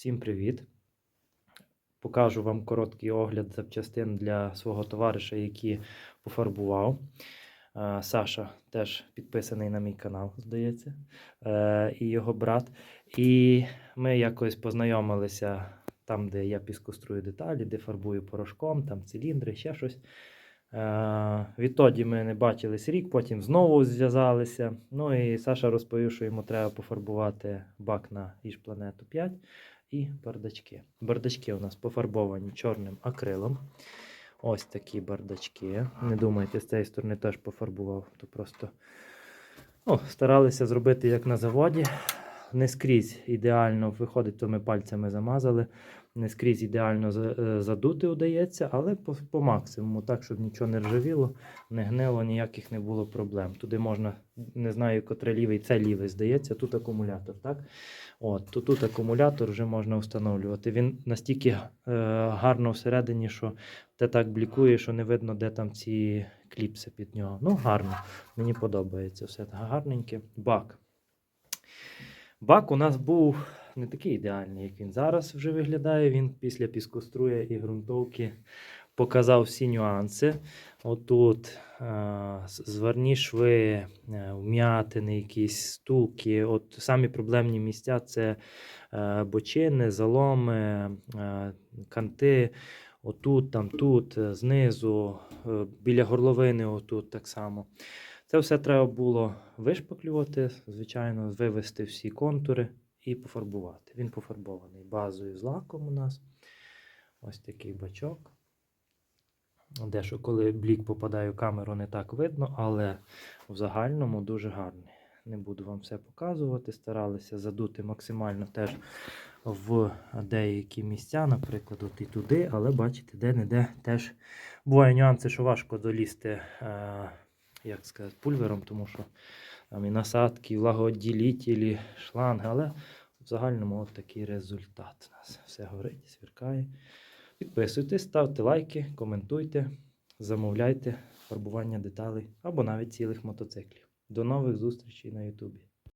Всім привіт! Покажу вам короткий огляд запчастин для свого товариша, який пофарбував. Е, Саша теж підписаний на мій канал, здається, е, і його брат. І ми якось познайомилися там, де я піскострую деталі, де фарбую порошком, там циліндри, ще щось. Е, Відтоді ми не бачились рік, потім знову зв'язалися. Ну і Саша розповів, що йому треба пофарбувати бак на Іж-Планету 5 і бардачки. Бардачки у нас пофарбовані чорним акрилом. Ось такі бардачки. Не думайте, з цієї сторони теж пофарбував. То просто ну, старалися зробити як на заводі. Не скрізь ідеально виходить, то ми пальцями замазали. Не скрізь ідеально е, задути удається, але по, по максимуму, так, щоб нічого не ржавіло, не гнило, ніяких не було проблем. Туди можна, не знаю, котре лівий, це лівий, здається, тут акумулятор, так? От, то тут акумулятор вже можна встановлювати. Він настільки е, гарно всередині, що те так блікує, що не видно, де там ці кліпси під нього. Ну, гарно. Мені подобається все гарненьке. Бак. Бак у нас був не такий ідеальний, як він зараз вже виглядає. Він після піскоструя і ґрунтовки показав всі нюанси. Отут е, з- зварні шви, е, вм'ятини, якісь стуки. От самі проблемні місця це е, бочини, заломи, канти. Отут, там, тут, знизу, біля горловини, отут так само. Це все треба було вишпаклювати, звичайно, вивести всі контури і пофарбувати. Він пофарбований базою з лаком у нас. Ось такий бачок. Дещо, коли блік попадає в камеру, не так видно, але в загальному дуже гарний. Не буду вам все показувати. Старалися задути максимально теж в деякі місця, наприклад, от і туди, але бачите, де-не-де теж буває нюанси, що важко долізти, е, як сказати, пульвером, тому що там і насадки, і влагооділітелі, шланги, але в загальному от такий результат у нас. Все горить, сверкає. Підписуйтесь, ставте лайки, коментуйте, замовляйте фарбування деталей або навіть цілих мотоциклів. До нових зустрічей на Ютубі.